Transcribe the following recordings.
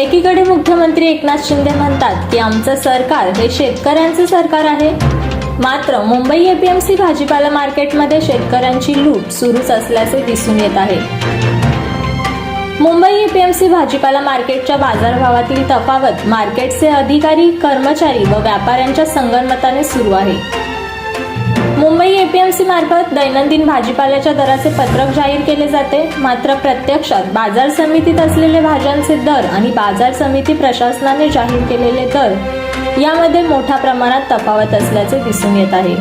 एकीकडे मुख्यमंत्री एकनाथ शिंदे म्हणतात की आमचं सरकार हे शेतकऱ्यांचं सरकार आहे. मात्र मुंबई एपीएमसी भाजीपाला मार्केटमध्ये शेतकऱ्यांची लूट सुरूच असल्याचे दिसून येत आहे. मुंबई एपीएमसी भाजीपाला मार्केटच्या बाजारभावातील तफावत मार्केटचे अधिकारी कर्मचारी व व्यापाऱ्यांच्या संगनमताने सुरू आहे. मुंबई एपीएमसी मार्फत दैनंदिन भाजीपाल्याच्या दराचे पत्रक जाहीर केले जाते. मात्र प्रत्यक्षात बाजार समितीत असलेले भाज्यांचे दर आणि बाजार समिती प्रशासनाने जाहीर केलेले दर यामध्ये मोठ्या प्रमाणात तफावत असल्याचे दिसून येत आहे.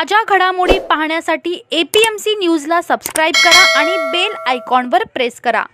ताज्या घडामोडी पाहण्यासाठी ए पी एम सी न्यूजला सबस्क्राईब करा आणि बेल आयकॉनवर प्रेस करा.